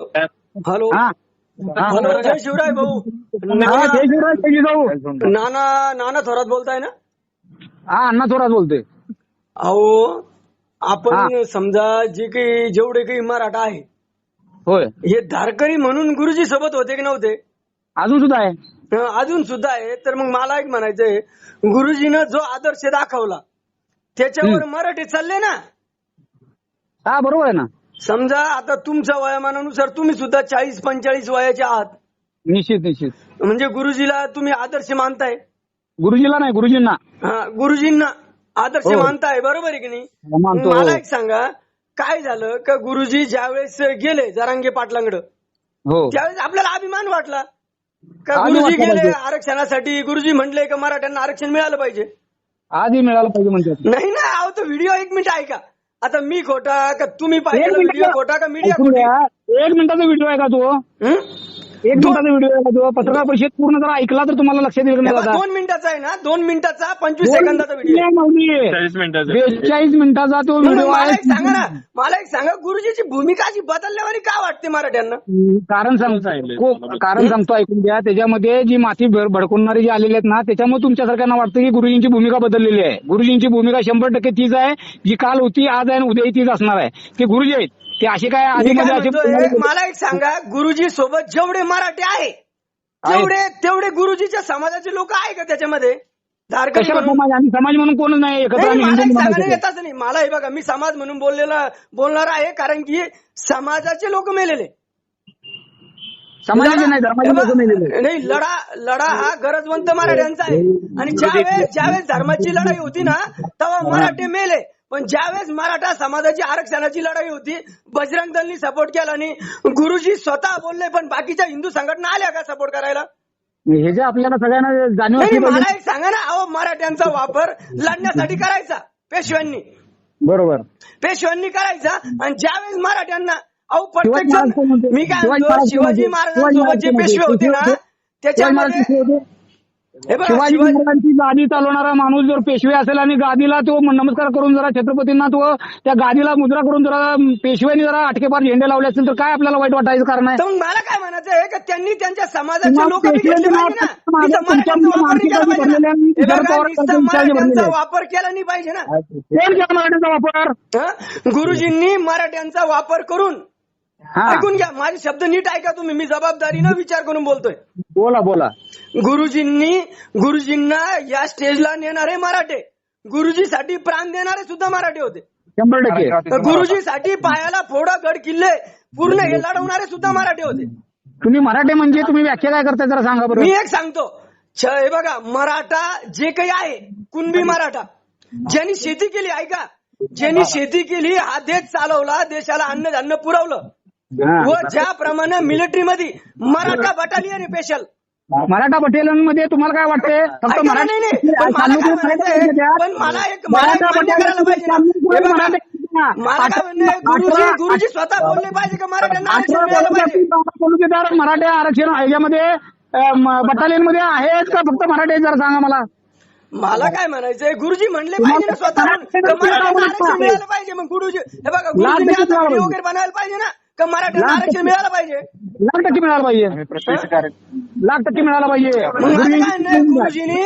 Hello. हा. हा hello जय शिवराय भाऊ. हा, नाना जय शिवराय नाना नाना थोरात बोलताय ना? हा अण्णा थोरात बोलतोय. अहो आपण समजा जे काही जेवढे काही मराठा आहे होय. हे धारकरी म्हणून गुरुजी सोबत होते की नव्हते? अजून सुद्धा आहे. हं, अजून सुद्धा आहे. तर मग मला एक म्हणायचंय गुरुजीनं जो आदर्श दाखवला त्याच्यावर मराठी चालले ना? हा बरोबर आहे ना. समजा आता तुमच्या वयामानानुसार तुम्ही सुद्धा चाळीस पंचेचाळीस वयाचे आहात. निश्चित निश्चित. म्हणजे गुरुजीला तुम्ही आदर्श मानताय? गुरुजीला नाही गुरुजींना. हा गुरुजींना आदर्श हो. मानताय बरोबर आहे की नाही? मानतो मला एक सांगा काय झालं का गुरुजी ज्यावेळेस गेले जरांगे पाटलांकडं? हो. त्यावेळेस आपल्याला अभिमान वाटला. का अभिमान गुरुजी गेले. आरक्षणासाठी? गुरुजी म्हटले का मराठ्यांना आरक्षण मिळालं पाहिजे? आधी मिळालं पाहिजे म्हणतात. नाही ना अहो तो व्हिडिओ एक मिनिट ऐका. आता मी खोटा का तुम्ही पाहिजे व्हिडिओ खोटा का मीडिया खोटी. एक मिनिटाचा व्हिडिओ आहे का तो हं? एक मिनिटाचा व्हिडिओ आहे का तो पत्रकार परिषद पूर्ण जर ऐकला तर तुम्हाला लक्षात येईल का? दोन मिनिटाचा आहे ना? दोन मिनिटाचा पंचवीस सेकंदाचा व्हिडिओ बेचाळीस मिनिटाचा तो व्हिडिओ आहे एक सांगा ना मला एक सांगा गुरुजीची भूमिका अशी बदलल्यावर का वाटते मराठ्यांना? कारण सांगतो. कारण सांगतो ऐकून घ्या. त्याच्यामध्ये जी माती भड- भडकवणारे जे आलेले आहेत ना त्याच्यामुळे तुमच्यासारख्यांना वाटतं की गुरुजींची भूमिका बदललेली आहे. गुरुजींची भूमिका शंभर टक्के तीच आहे जी काल होती आज आहे आणि उद्याही तीच असणार आहे. ते गुरुजी आहेत ते असे काय मी आधी काय मध्ये म्हणतोय? असे मला एक सांगा गुरुजी सोबत जेवढे मराठी आहे तेवढे तेवढे गुरुजीच्या समाजाचे लोक आहे का त्याच्यामध्ये? धारकरी कशाला म्हणून? समाज? आम्ही समाज म्हणून कोणच नाही एकत्र नाही, आम्ही मला एक येतच नाही. मला हे बघा मी समाज म्हणून बोललेला बोलणार आहे कारण की समाजाचे लोक मेलेले. समाजाचे नाही धर्माचे लोक नाही लढा- नाही लढा लढा हा गरजवंत मराठ्यांचा आहे. आणि ज्यावेळेस ज्यावेळेस धर्माची लढाई होती ना तेव्हा मराठे मेले. पण ज्यावेळेस मराठा समाजाची आरक्षणाची लढाई होती बजरंग दलनी सपोर्ट केला आणि गुरुजी स्वतः बोलले पण बाकीच्या हिंदू संघटना आल्या का सपोर्ट करायला हे जे आपल्याला सगळ्यांना जाणीव नाही असली मला पाहिजे एक सांगा ना अहो मराठ्यांचा वापर लढण्यासाठी करायचा पेशव्यांनी बरोबर पेशव्यांनी करायचा आणि ज्यावेळेस मराठ्यांना अहो शिवाजी महाराज कोण प्रत्यक्ष होते? मी काय शिवाजी म्हणतो महाराज कोण शिवाजी? महाराजांसोबत जे शिवाजी पेशवे होते ना शिवाजी महाराज त्याच्यामध्ये कसे होते? हे शिवाजी महाराजांची गादी चालवणारा माणूस जर पेशवे असेल आणि गादीला तो नमस्कार करून जरा छत्रपतींना तो त्या गादीला मुद्रा करून जरा पेशव्यांनी जरा अटकेपार झेंडे लावले असतील तर काय आपल्याला वाईट वाटायचं कारण आहे? मला काय म्हणायचं आहे का? त्यांनी त्यांच्या समाजाचे मग लोक वापर केला नाही पाहिजे ना. कोण केला मराठ्याचा वापर? गुरुजींनी मराठ्यांचा वापर करून हा. ऐकून घ्या माझे शब्द नीट ऐका तुम्ही मी जबाबदारीनं विचार करून बोलतोय. बोला. बोला गुरुजींनी गुरुजींना या स्टेजला नेणारे मराठे. गुरुजीसाठी प्राण देणारे सुद्धा मराठे होते. शंभर टक्के. तर गुरुजीसाठी पायाला फोडा गड किल्ले पूर्ण हे लढवणारे सुद्धा मराठे होते. तुम्ही मराठी म्हणजे तुम्ही व्याख्या काय करताय जरा सांगा बरं. मी एक सांगतो. छ- हे बघा मराठा जे काही आहे कुणबी मराठा ज्यांनी शेती केली ऐका. ज्यांनी शेती केली हा देश चालवला देशाला अन्नधान्य पुरवलं. व ज्याप्रमाणे मिलिटरीमध्ये मराठा बटालियन स्पेशल मराठा मध्ये तुम्हाला काय वाटतंय? फक्त पण मला एक मला गुरुजी गुरुजी स्वतः बोलले पाहिजे का मराठ्यांना आरक्षण मराठा ह्याच्यामध्ये बटालियनमध्ये आहेत का फक्त मराठी? जरा सांगा मला? मला काय म्हणायचंय गुरुजी म्हणले पाहिजे ना स्वतः मिळालं पाहिजे मग गुरुजी हे बघा व्हिडिओ वगैरे बनवायला पाहिजे ना. का मराठ्यांना आरक्षण मिळालं पाहिजे? लाख टक्के मिळालं पाहिजे. लाख टक्के मिळाला पाहिजे. मग माझं काय म्हणणं आहे, गुरुजींनी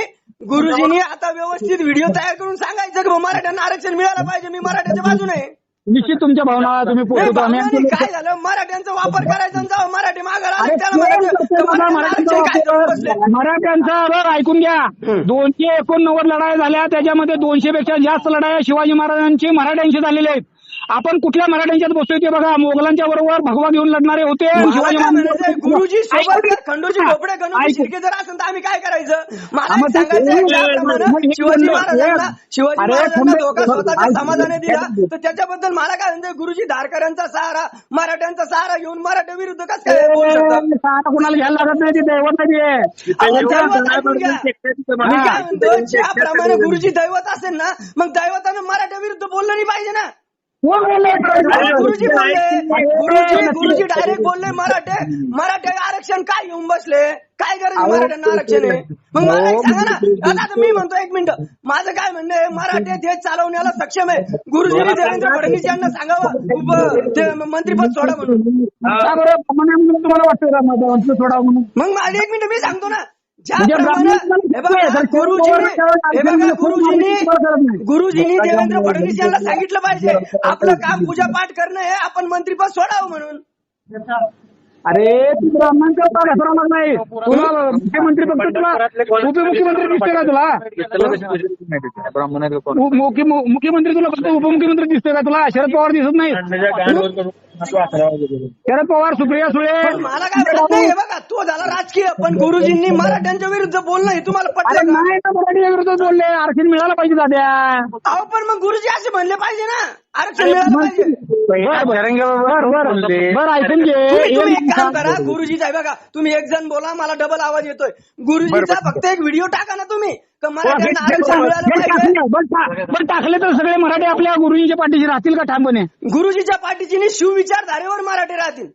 गुरुजींनी आता व्यवस्थित व्हिडिओ तयार करून सांगायचं की बुवा मराठ्यांना आरक्षण मिळालं पाहिजे मी मराठ्याच्या बाजूने. आहे. निश्चित तुमच्या भावना तुम्ही नाही, पोहोचतो आम्ही भावनांनी काय झालं? मराठ्यांचा वापर करायचा आणि जावं मराठी मागायला आले त्याला म्हणायचं का मराठ्यांना आरक्षण काय जाऊन बसले? मराठ्यांचा बरं ऐकून घ्या. दोनशे एकोणनव्वद लढाई झाल्या त्याच्यामध्ये दोनशे पेक्षा जास्त लढाया शिवाजी महाराजांची मराठ्यांशी झालेल्या आहेत. आपण कुठल्या मराठ्यांच्यात बसतोय ते बघा. मोगलांच्या बरोबर भगवा घेऊन लढणारे होते. गुरुजी सोबत. खंडोजी शिर्के जर असेल तर आम्ही काय करायचं? मला सांगायचं शिवाजी. महाराजांना शिवाजी महाराजांना धोका स्वतःच्या समाजाने दिला. तर त्याच्याबद्दल मला काय म्हणते गुरुजी धारकऱ्यांचा सहारा मराठ्यांचा सहारा घेऊन मराठ्या विरुद्ध कसं काय सहारा कुणाला घ्यायला लागत नाही ती दैवत नाही ज्याप्रमाणे गुरुजी दैवत असेल ना मग दैवतानं मराठ्या विरुद्ध बोललं नाही पाहिजे ना. कोण बोलले अरे गुरुजी बोलले गुरुजी गुरुजी डायरेक्ट बोलले मराठे मराठे आरक्षण काय घेऊन बसले? काय गरज आहे मराठ्यांना आरक्षण आहे? मग मला एक सांगा ना आता आता मी म्हणतो एक मिनिट. माझं काय म्हणणं आहे मराठे देश चालवण्याला सक्षम आहे. गुरुजींनी देवेंद्र फडणवीस यांना सांगावं उप- ते मंत्रीपद सोडा म्हणून. का बरं? म्हणून तुम्हाला वाटतं का माझं वंश सोडावं म्हणून? मग माझी एक मिनिट मी सांगतो ना. म्हणजे हे गुरुजींनी हे देवेंद्र फडणवीस यांना सांगितलं पाहिजे आपलं काम पूजा पाठ करणं आहे आपण मंत्रीपद सोडावं म्हणून. अरे तू ब्राह्मण करता नाही तुला मुख्यमंत्री फक्त तुला उपमुख्यमंत्री दिसतोय का तुला? मुख्यमंत्री तुला फक्त उपमुख्यमंत्री दिसतोय का तुला? शरद पवार दिसत नाही शरद पवार सुप्रिया सुळे. मला काय वाटत नाही हे बघा तो झाला राजकीय पण गुरुजींनी मराठ्यांच्या विरुद्ध बोलणं हे तुम्हाला अरे पटलं का? नाही ना मराठी विरोधात बोलले. आरक्षण मिळालं पाहिजे दाद्या अहो पण मग गुरुजी असे म्हणले पाहिजे ना. आरक्षण मिळालं पाहिजे. बर बर बर बर ऐकून घे. तुम्ही तुम्ही एक एक काम करा गुरुजीचा आहे बघा तुम्ही एक जण बोला मला डबल आवाज येतोय. गुरुजीचा फक्त एक व्हिडिओ टाका ना तुम्ही. का मराठ्यांना आरक्षण मिळालं पाहिजे. पण टाकले तर सगळे मराठी आपल्या गुरुजींच्या पाठीशी राहतील का ठामपणे? गुरुजीच्या पाठीची नि शिवविचारधारेवर मराठी राहतील.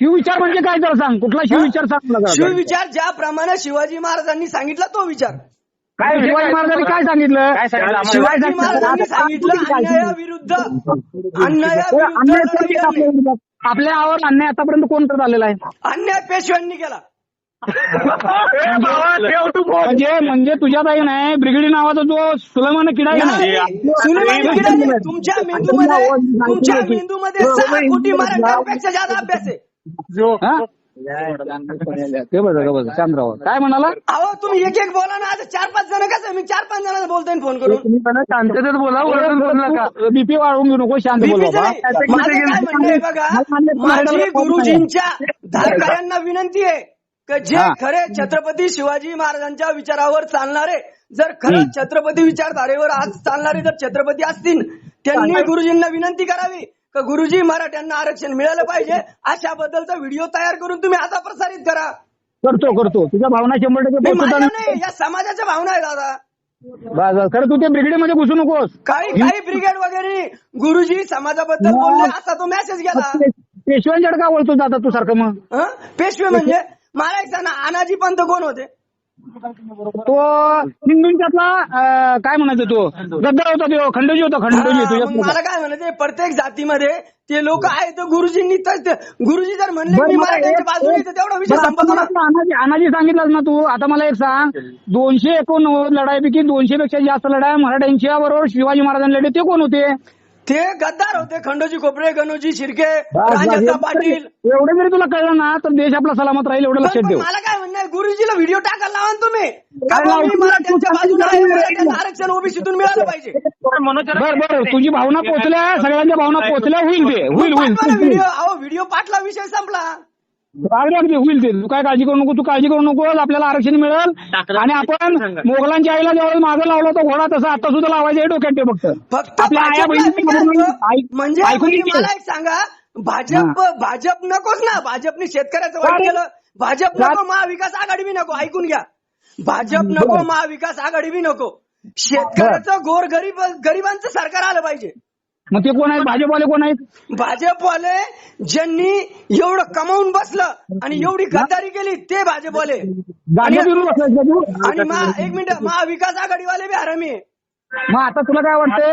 शिवविचार म्हणजे काय तर सांग? कुठला शिवविचार सांग मला जरा. शिवविचार ज्याप्रमाणे शिवाजी महाराजांनी सांगितला तो विचार. काय शिवाजी महाराजांनी काय सांगितलं? शिवाजी महाराजांनी सांगितलं अन्यायाविरुद्ध लढाई विरोधात? आपल्या आवर अन्याय आतापर्यंत कोण करत आलेला आहे? अन्याय पेशव्यांनी केला. म्हणजे म्हणजे तुझ्यात आहे नाही ब्रिगेडी नावाचा जो सुलेमान किडा आहे ना? सुलेमानी किडाने तुमच्या मेंदूमध्ये तुमच्या मेंदूमध्ये सहा कोटी मराठ्यांपेक्षा जास्त अभ्यास आहे. हा? ते बघा ते बघा शांतराव काय म्हणाला? अहो तुम्ही एक एक बोला ना. आता चार पाच जण कसं मी चार पाच जणांना बोलतोय फोन करून. शांततेत बोला बीपी वाढवून घेऊ नको शांत बोल बीपीचं बाबा. नाही. माझं काय म्हणणं आहे बघा? माझी गुरुजींच्या धारकऱ्यांना विनंती आहे. जे. खरे छत्रपती शिवाजी महाराजांच्या विचारावर चालणारे जर खरं छत्रपती विचारधारेवर आज चालणारे जर छत्रपती असतील त्यांनी गुरुजींना विनंती करावी की गुरुजी मराठ्यांना आरक्षण मिळालं पाहिजे? अशा बद्दलचा व्हिडिओ तयार करून तुम्ही आता प्रसारित करा. करतो करतो. तुझ्या भावना शंभर टक्के या समाजाच्या भावना आहे दादा. खरं तू त्या ब्रिगेडमध्ये घुसू नकोस. काही काही ब्रिगेड वगैरे गुरुजी समाजाबद्दल बोलले असा तो मेसेज गेला. पेशव्यांच्याकडे का वळतो जातात तू सारखं मग? पेशवे म्हणजे? मला एक सांगा अनाजी पंत कोण होते? तो हिंदूंच्यातला अं, काय म्हणायचं तो? गद्दार होता तो खंडोजी होता खंडोजी हा, मग मला काय म्हणायचं प्रत्येक जातीमध्ये ते लोक आहेत गुरुजींनी तर ते- गुरुजी जर म्हणले बरं, मी मला मराठ्याच्या एक- बाजूने तर तेवढा विषय बरं, आता संपतो मला ना. तू अनाजी अनाजी सांगितलं ना तू? आता मला एक सांग. दोनशे एकोणनव्वद लढाईपैकी दोनशे पेक्षा जास्त लढाई मराठ्यांच्या बरोबर शिवाजी महाराजांनी लढे ते कोण होते? ते गद्दार होते खंडोजी खोपरे गणोजी शिर्के राजदत्ता पाटील. एवढं जरी तुला कळलं ना तर देश आपला सलामत राहील एवढं लक्षात पण ठेव. मला काय म्हणणं आहे? गुरुजीला व्हिडिओ टाकायला लावा ना तुम्ही. का काय बा मी लावतो? मराठ्यांच्या तू बाजूने आहे सांगितलं मराठ्यांना आरक्षण ओबीसीतून मिळालं पाहिजे. बरं बरं तुझी भावना पोहोचल्या सगळ्यांच्या भावना पोहोचल्या होईल ते होईल होईल ना व्हिडिओ अहो व्हिडिओ पाठला विषय संपला. अगदी अगदी होईल ते. तू काय काळजी करू नको तू काळजी करू नको आपल्याला आरक्षण मिळेल. आणि आपण मोगलांच्या आईला जेव्हा मागं लावला तो घोडा तसा आता सुद्धा लावायचं हे डोक्यात फक्त. आपल्या आया बहिणी म्हणजे ऐकून सांगा. भाजप भाजप नकोच ना. भाजपने शेतकऱ्याचं वाईट अरे. केलं. भाजप नको महाविकास आघाडी बी नको. ऐकून घ्या. भाजप नको महाविकास आघाडी बी नको. शेतकऱ्याचं गोर गरीब गरिबांचं सरकार आलं पाहिजे. मग ते कोण आहेत? भाजपवाले कोण आहेत? भाजपवाले ज्यांनी एवढं कमावून बसलं आणि एवढी गद्दारी केली ते भाजपवाले. तू आणि महा- एक मिनिट महाविकास आघाडीवाले बी हरामी आहे. मग आता तुला काय वाटतंय?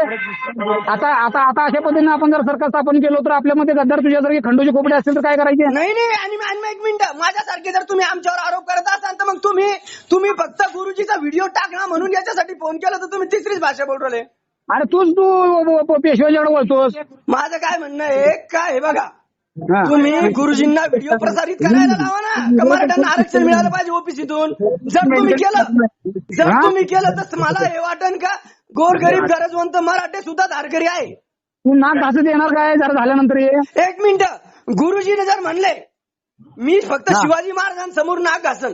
आता आता आता अशा पद्धतीने आपण जर सरकार स्थापन केलं तर आपल्यामध्ये गद्दार तुझ्यासारखे खंडोजी खोपडे असतील तर काय करायचे? नाही नाही आणि एक मिनिट. माझ्यासारखे जर तुम्ही आमच्यावर आरोप करत असाल तर मग तुम्ही तुम्ही फक्त गुरुजीचा व्हिडिओ टाकणं म्हणून याच्यासाठी फोन केला तर तुम्ही तिसरीच भाषा बोलू राहिले. अरे तूच तू पेशव्याच्याकडे वळतोस माझं काय म्हणणं आहे काय बघा. तुम्ही गुरुजींना व्हिडिओ प्रसारित करायला लावा ना. का मराठ्यांना आरक्षण मिळालं पाहिजे ओबीसीतून जर तुम्ही केलं जर? तुम्ही केलं तर मला हे वाटन का? गोरगरीब गरजवंत मराठे सुद्धा धारकरी आहे. तू नाक घासत येणार काय जरा झाल्यानंतर एक मिनिट. गुरुजीने जर म्हणले मी फक्त शिवाजी महाराजांसमोर नाक घासन.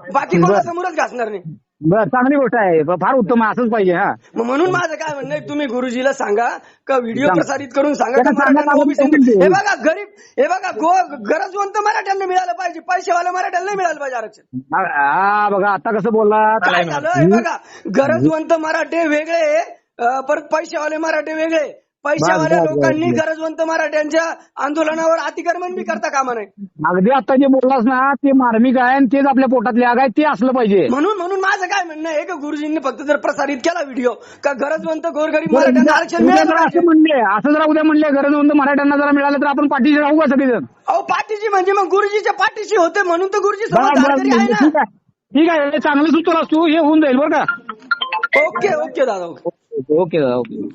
बाकी कोणासमोरच घासणार नाही. बर चांगली गोष्ट आहे. ब- फार उत्तम आहे असंच पाहिजे हा. मग म्हणून माझं काय म्हणणं आहे तुम्ही गुरुजीला सांगा का व्हिडिओ सांगा. प्रसारित करून सांगा का त्यांना सांगा मराठ्यांना देऊ. हे बघा गरीब हे बघा गो गरजवंत मराठ्यांना मिळालं पाहिजे पैसेवाल्या मराठ्यांना नाही मिळालं पाहिजे आरक्षण. हा हा, बघा आता कसं बोलला काय झालं? हे बघा गरजवंत मराठे वेगळे अं, परत पैसेवाले मराठे वेगळे. पैशावाल्या बस, बस, लोकांनी बस. गरजवंत मराठ्यांच्या आंदोलनावर अतिक्रमण बी करता कामा नये. अगदी आता जे बोललास ना ते मार्मिक आहे आणि तेच आपल्या पोटातले आग आहे ते असलं पाहिजे. म्हणून म्हणून माझं काय म्हणणं आहे का गुरुजींनी फक्त जर प्रसारित केला व्हिडिओ का गरजवंत गोरगरीब मराठ्यांना आरक्षण उद्या मिळालं जर पाहिजे. असं म्हणले असं जर उद्या म्हणले गरजवंत मराठ्यांना जर मिळालं तर आपण पाठीशी राहू का सगळेजण? अहो पाठीशी म्हणजे मग गुरुजीच्या पाठीशी होते म्हणून तर गुरुजी बरं, समोर बरं, धारकरी आहे ना. ठीक आहे. ठीक आहे हे चांगलं सुचवलास तू हे होऊन जाईल बरं का. ओके ओके दादा ओके ओके दादा ओके.